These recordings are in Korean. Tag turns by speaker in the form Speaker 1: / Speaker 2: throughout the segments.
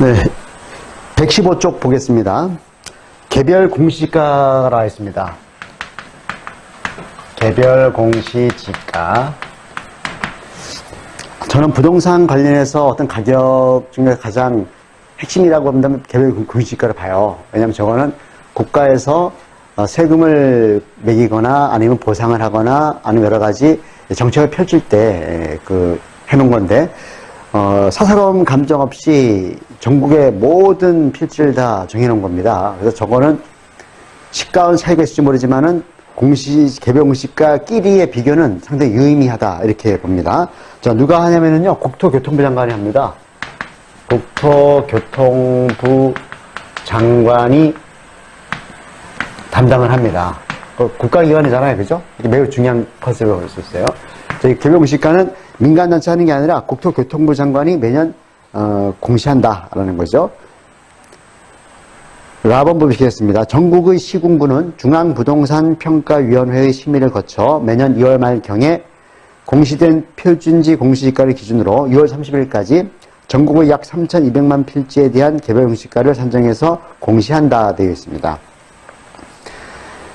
Speaker 1: 네. 115쪽 보겠습니다. 개별 공시지가라 있습니다. 개별 공시지가. 저는 부동산 관련해서 어떤 가격 중에 가장 핵심이라고 한다면 개별 공시지가를 봐요. 왜냐하면 저거는 국가에서 어, 세금을 매기거나 아니면 보상을 하거나 아니면 여러 가지 정책을 펼칠 때 그 해놓은 건데 어, 사사로운 감정 없이 전국의 모든 필지를 다 정해놓은 겁니다. 그래서 저거는 시가원 차이가 있을지 모르지만은 공시, 개별 공시가 끼리의 비교는 상당히 유의미하다. 이렇게 봅니다. 자, 누가 하냐면은요, 국토교통부 장관이 합니다. 국토교통부 장관이 담당을 합니다. 그 국가기관이잖아요. 그죠? 이게 매우 중요한 컨셉을 볼수 있어요. 저희 개별공시가는 민간단체 하는 게 아니라 국토교통부 장관이 매년 어, 공시한다라는 거죠. 라번 보시겠습니다. 전국의 시군구는 중앙부동산평가위원회의 심의를 거쳐 매년 2월 말경에 공시된 표준지 공시지가를 기준으로 6월 30일까지 전국의 약 3,200만 필지에 대한 개별 공시가를 산정해서 공시한다 되어 있습니다.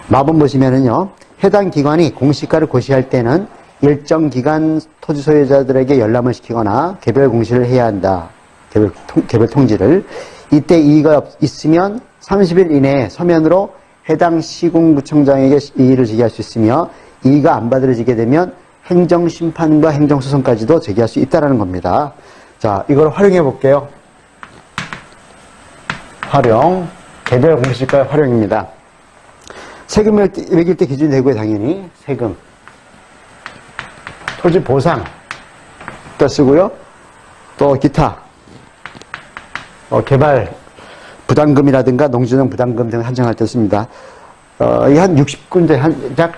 Speaker 1: 마번 보시면은요, 해당 기관이 공시가를 고시할 때는 일정 기간 토지 소유자들에게 열람을 시키거나 개별 공시를 해야 한다. 개별, 통, 개별 통지를. 이때 이의가 없- 있으면 30일 이내에 서면으로 해당 시군구청장에게 이의를 제기할 수 있으며 이의가 안 받아들여지게 되면 행정심판과 행정소송까지도 제기할 수 있다는 겁니다. 자, 이걸 활용해 볼게요. 활용. 개별 공시가 활용입니다. 세금 매길 때 기준이 되고요, 당연히. 세금. 토지 보상. 또 쓰고요. 또 기타. 어, 개발 부담금이라든가 농지정 부담금 등을 한정할 때 씁니다. 어, 이한 60군데, 한, 약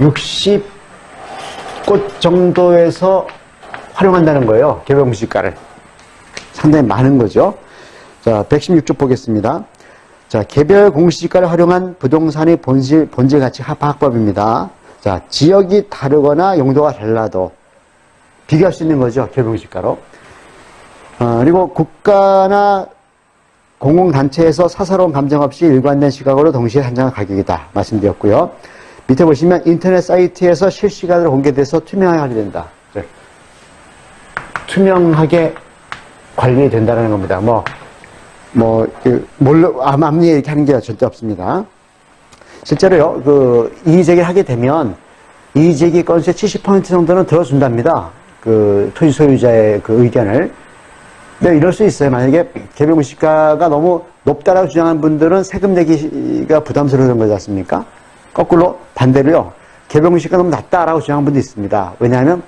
Speaker 1: 60곳 정도에서 활용한다는 거예요. 개별 공시가를. 상당히 많은 거죠. 자, 116쪽 보겠습니다. 자, 개별 공시지가를 활용한 부동산의 본질, 본질 가치 파악법입니다. 자, 지역이 다르거나 용도가 달라도 비교할 수 있는 거죠. 공시지가로. 어, 그리고 국가나 공공단체에서 사사로운 감정 없이 일관된 시각으로 동시에 산정한 가격이다. 말씀드렸고요. 밑에 보시면 인터넷 사이트에서 실시간으로 공개돼서 투명하게 관리된다. 네. 투명하게 관리된다는 겁니다. 뭐, 뭐, 그, 몰라, 암, 암리 이렇게 하는 게 절대 없습니다. 실제로요, 그, 이의제기를 하게 되면, 이의제기 건수의 70% 정도는 들어준답니다. 그, 토지 소유자의 그 의견을. 근데 이럴 수 있어요. 만약에 개별 시가가 너무 높다라고 주장하는 분들은 세금 내기가 부담스러운 거지 않습니까? 거꾸로 반대로요. 개별 시가가 너무 낮다라고 주장하는 분도 있습니다. 왜냐하면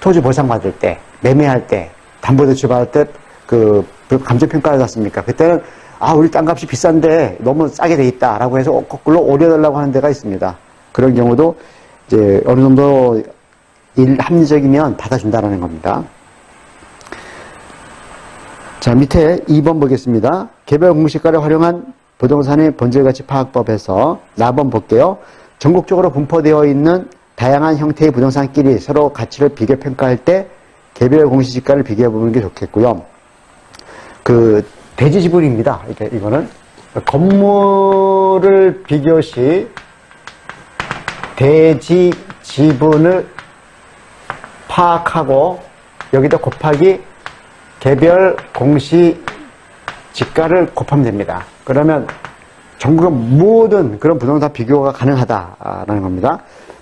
Speaker 1: 토지 보상 받을 때, 매매할 때, 담보대출 받을 때, 그, 감정평가를 받습니까? 그때는, 아, 우리 땅값이 비싼데 너무 싸게 돼 있다라고 해서 거꾸로 오려달라고 하는 데가 있습니다. 그런 경우도 이제 어느 정도 일, 합리적이면 받아준다라는 겁니다. 자, 밑에 2번 보겠습니다. 개별 공시가를 활용한 부동산의 본질가치 파악법에서 4번 볼게요. 전국적으로 분포되어 있는 다양한 형태의 부동산끼리 서로 가치를 비교 평가할 때 개별 공시지가를 비교해 보는 게 좋겠고요. 그 대지 지분입니다. 이게 이거는 건물을 비교시 대지 지분을 파악하고 여기다 곱하기 개별 공시 지가를 곱하면 됩니다. 그러면 전국의 모든 그런 부동산 비교가 가능하다라는 겁니다.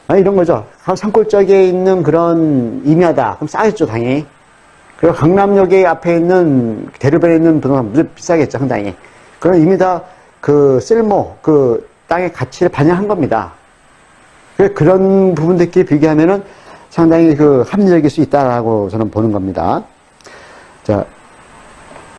Speaker 1: 아, 이런 거죠. 산골짜기에 있는 그런 임야다. 그럼 싸겠죠, 당연히. 그리고 강남역에 앞에 있는 대류변에 있는 부동산 무슨 비싸겠죠, 상당히. 그럼 이미 다 그 쓸모, 그 땅의 가치를 반영한 겁니다. 그래서 그런 부분들끼리 비교하면은 상당히 그 합리적일 수 있다라고 저는 보는 겁니다. 자,